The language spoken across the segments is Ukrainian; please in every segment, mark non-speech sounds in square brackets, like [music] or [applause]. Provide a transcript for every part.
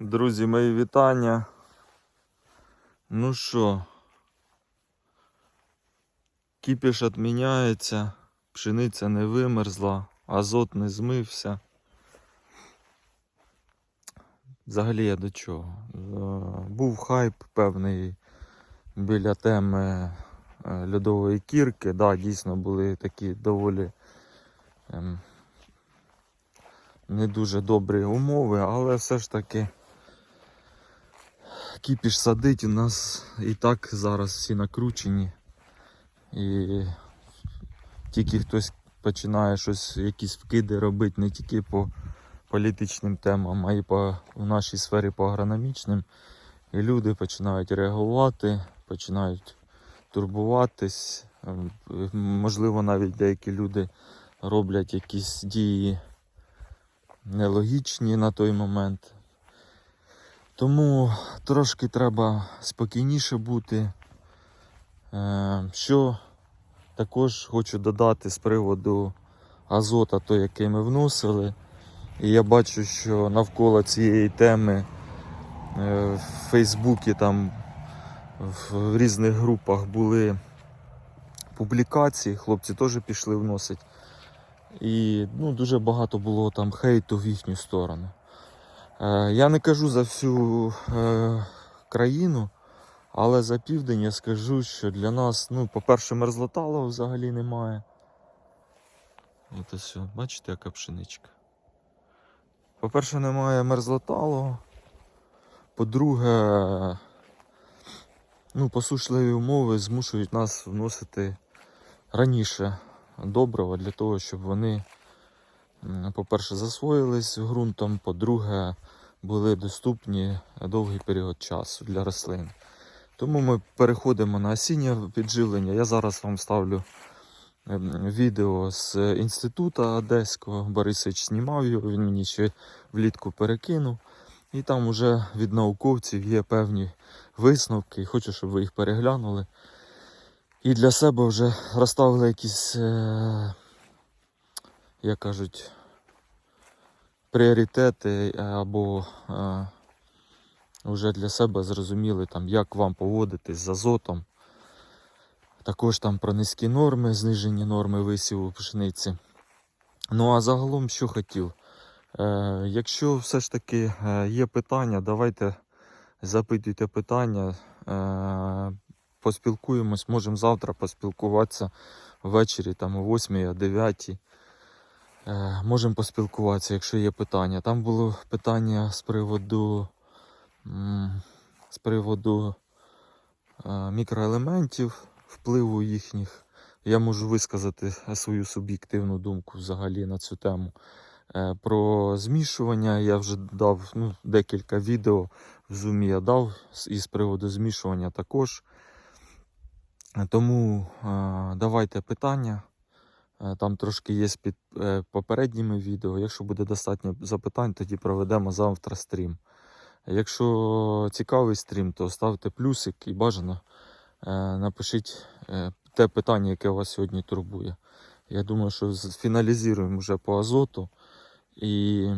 Друзі, мої вітання. Ну що, кіпіш відміняється, пшениця не вимерзла, азот не змився. Взагалі я до чого? Е, Був хайп певний біля теми е, льодової кірки. Да, дійсно були такі доволі ем, не дуже добрі умови, але все ж таки кіпіш садить, у нас і так зараз всі накручені. І тільки хтось починає щось, якісь вкиди робити не тільки по політичним темам, а й по в нашій сфері по агрономічним. І люди починають реагувати, починають турбуватись. Ем, Можливо, навіть деякі люди роблять якісь дії нелогічні на той момент. Тому трошки треба спокійніше бути. Е, Що також хочу додати з приводу азота, той, який ми вносили. І я бачу, що навколо цієї теми е, в Фейсбуці там в різних групах були публікації, хлопці теж пішли вносити. І ну, дуже багато було там хейту в їхню сторону. Е, Я не кажу за всю е, країну, але за південь я скажу, що для нас, ну, по-перше, мерзлоталого взагалі немає. От ось, бачите, яка пшеничка. По-перше, немає мерзлоталого. По-друге, ну, посушливі умови змушують нас вносити раніше добрива для того, щоб вони, по-перше, засвоїлись ґрунтом, по-друге, були доступні довгий період часу для рослин. Тому ми переходимо на осіннє підживлення. Я зараз вам ставлю ем, відео з інституту Одеського. Борисович знімав його, він мені ще влітку перекинув. І там вже від науковців є певні висновки. Хочу, щоб ви їх переглянули. І для себе вже розставили якісь, е, як кажуть, пріоритети е, або е, вже для себе зрозуміли, там, як вам поводитись з азотом. Також там про низькі норми, знижені норми висіву пшениці. Ну а загалом що хотів? Е, якщо все ж таки е, є питання, давайте запитуйте питання. Е, поспілкуємось, можемо завтра поспілкуватися ввечері, там о 8 о 9. Е, можемо поспілкуватися, якщо є питання. Там було питання з приводу, з приводу е, мікроелементів, впливу їхніх. Я можу висказати свою суб'єктивну думку взагалі на цю тему. Е, Про змішування я вже дав ну, декілька відео в зумі я дав і з приводу змішування також. Тому давайте питання. Е, Там трошки є під е, попередніми відео. Якщо буде достатньо запитань, тоді проведемо завтра стрім. Якщо цікавий стрім, то ставте плюсик і бажано е, напишіть те питання, яке вас сьогодні турбує. Я думаю, що фіналізуємо вже по азоту і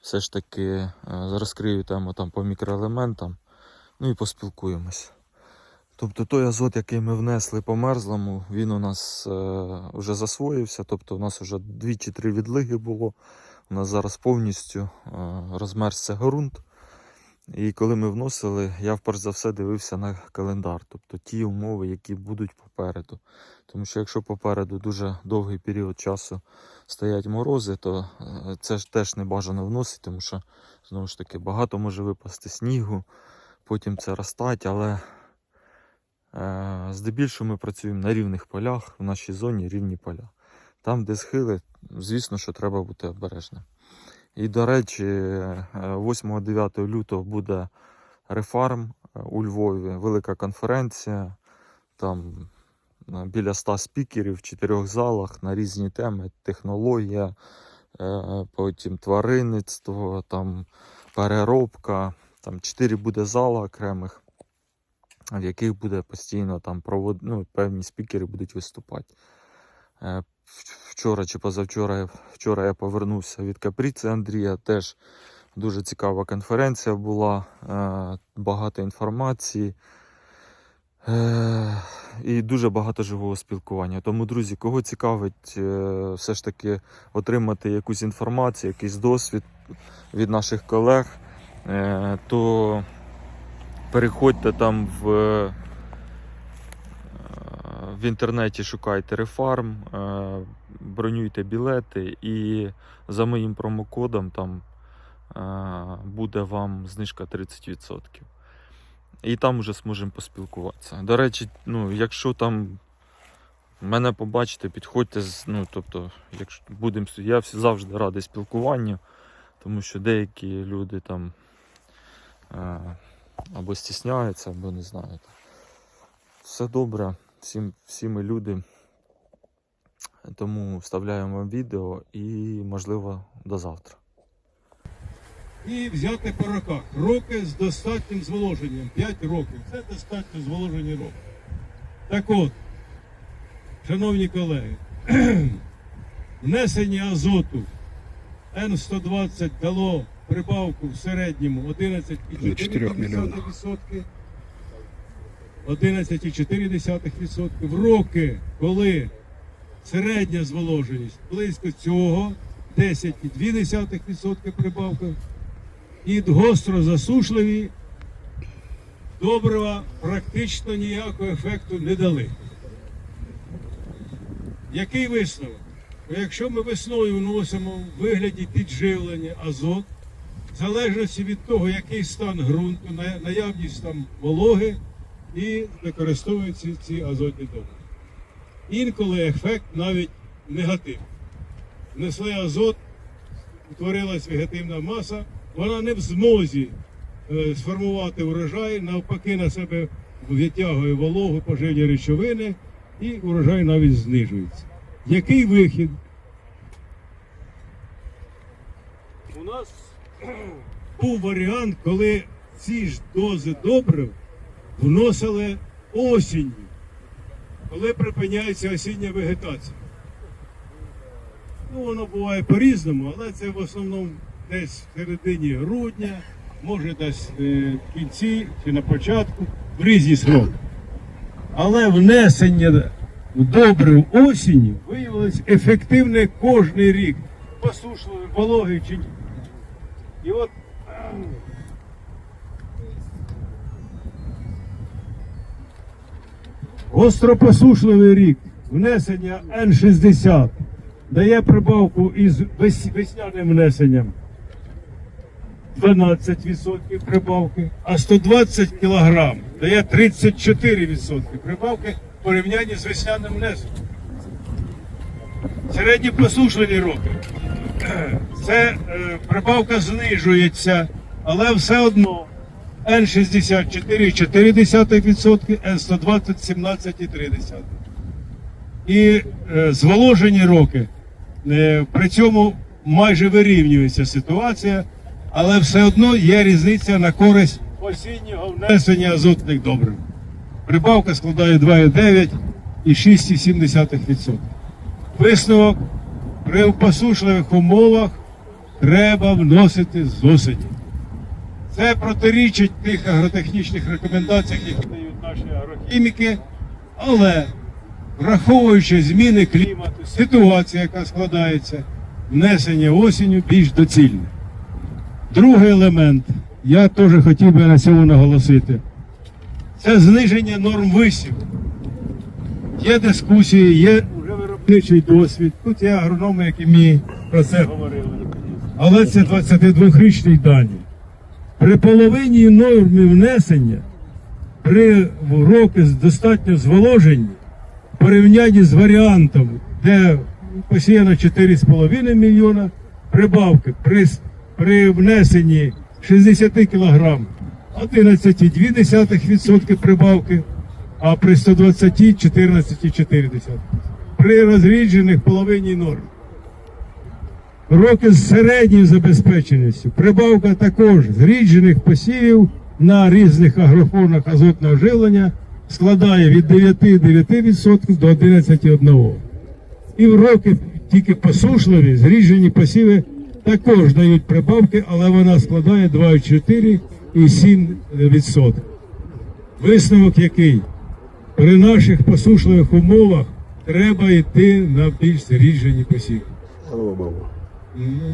все ж таки розкрию тему там по мікроелементам, ну і поспілкуємось. Тобто той азот, який ми внесли по мерзлому, він у нас е, вже засвоївся. Тобто у нас вже дві чи три відлиги було. У нас зараз повністю е, розмерзся ґрунт. І коли ми вносили, я перш за все дивився на календар, тобто ті умови, які будуть попереду. Тому що якщо попереду дуже довгий період часу стоять морози, то е, це ж теж не бажано вносити, тому що знову ж таки багато може випасти снігу, потім це розтать, але Здебільшого ми працюємо на рівних полях, в нашій зоні рівні поля. Там, де схили, звісно, що треба бути обережним. І, до речі, е, 8-9 лютого буде рефарм е, у Львові, велика конференція. Там е, біля 100 спікерів в чотирьох залах на різні теми: технологія, е, потім тваринництво, там переробка. Там 4 буде зала окремих в яких буде постійно там провод... ну, певні спікери будуть виступати. Е, Вчора чи позавчора вчора я повернувся від Капріці Андрія, теж Дуже цікава конференція була, е, багато інформації е, і дуже багато живого спілкування. Тому, друзі, кого цікавить все ж таки отримати якусь інформацію, якийсь досвід від наших колег, то переходьте там в, е, в інтернеті, шукайте Рефарм, е, бронюйте білети і за моїм промокодом там е, буде вам знижка 30%. І там вже зможемо поспілкуватися. До речі, ну, якщо там мене побачите, підходьте, ну, тобто, якщо будемо, я завжди радий спілкуванню, тому що деякі люди там або стісняються, або не знаю. Все добре, всі, всі ми люди. Тому вставляємо вам відео і, можливо, до завтра. і взяти по роках. Роки з достатнім зволоженням. 5 років. Це достатньо зволожені роки. Так от, шановні колеги, [clears throat] внесення азоту Н120 дало прибавку в середньому 11,4%. 11,4% в роки, коли середня зволоженість близько цього 10,2% прибавка і гостро засушливі добрива практично ніякого ефекту не дали. Який висновок? Якщо ми весною вносимо в вигляді підживлення азот, залежності від того, який стан ґрунту, наявність там вологи, і використовуються ці азотні добрива. Інколи ефект навіть негативний. Внесли азот, утворилась вегетативна маса, вона не в змозі е, сформувати урожай, навпаки, на себе витягує вологу, поживні речовини, і урожай навіть знижується. Який вихід? У нас був варіант, коли ці ж дози добрив вносили осінню, коли припиняється осіння вегетація. Ну, воно буває по-різному, але це в основному десь в середині грудня, може десь е, в кінці чи на початку, в різні сроки. Але внесення добрив осінню виявилось ефективне кожний рік. Посушливий, вологий чи ні. І от гостропосушливий рік внесення Н60 дає прибавку із весняним внесенням 12% прибавки, а 120 кг дає 34% прибавки в порівнянні з весняним внесенням. Середні посушливі роки. [clears throat] Це е, прибавка знижується, але все одно Н64 4%, Н120 17,3%. І е, зволожені роки. Е, при цьому майже вирівнюється ситуація, але все одно є різниця на користь осіннього внесення азотних добрив. Прибавка складає 2,9 і 6,7%. Висновок при посушливих умовах треба вносити з осені. Це протирічить тих агротехнічних рекомендаціях, які дають наші агрохіміки, але враховуючи зміни клімату, ситуація, яка складається, внесення осінню більш доцільне. Другий елемент, я теж хотів би на цьому наголосити, це зниження норм висів. Є дискусії, є виробничий досвід. Тут є агрономи, які мені про це говорили. Але це 22-річні дані. При половині норми внесення, при роки достатньо зволожені, в порівнянні з варіантом, де посіяно 4,5 мільйона, прибавки при, при внесенні 60 кг 11,2% прибавки, а при 120 14,4%. При розріджених половині норм. Роки з середньою забезпеченістю. Прибавка також зріджених посівів на різних агрофонах азотного живлення складає від 9,9% до 11,1%. І в роки тільки посушливі, зріджені посіви також дають прибавки, але вона складає 2,4 і 7%. Висновок який? При наших посушливих умовах треба йти на більш зріджені посіви.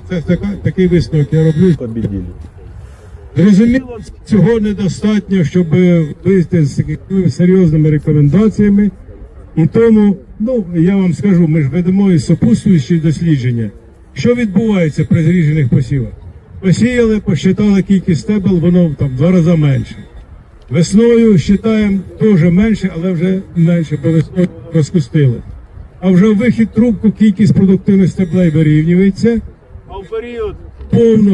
Це така, такий висновок я роблю. Победили. Зрозуміло, цього недостатньо, щоб вийти з серйозними рекомендаціями. І тому, ну я вам скажу, ми ж ведемо і супутствуючі дослідження. Що відбувається при зріжених посівах? Посіяли, посчитали кількість стебел, воно там в два рази менше. Весною вважаємо теж менше, але вже менше, бо весною розкустили. А вже в вихід трубку кількість продуктивних стеблей вирівнюється. А в період повного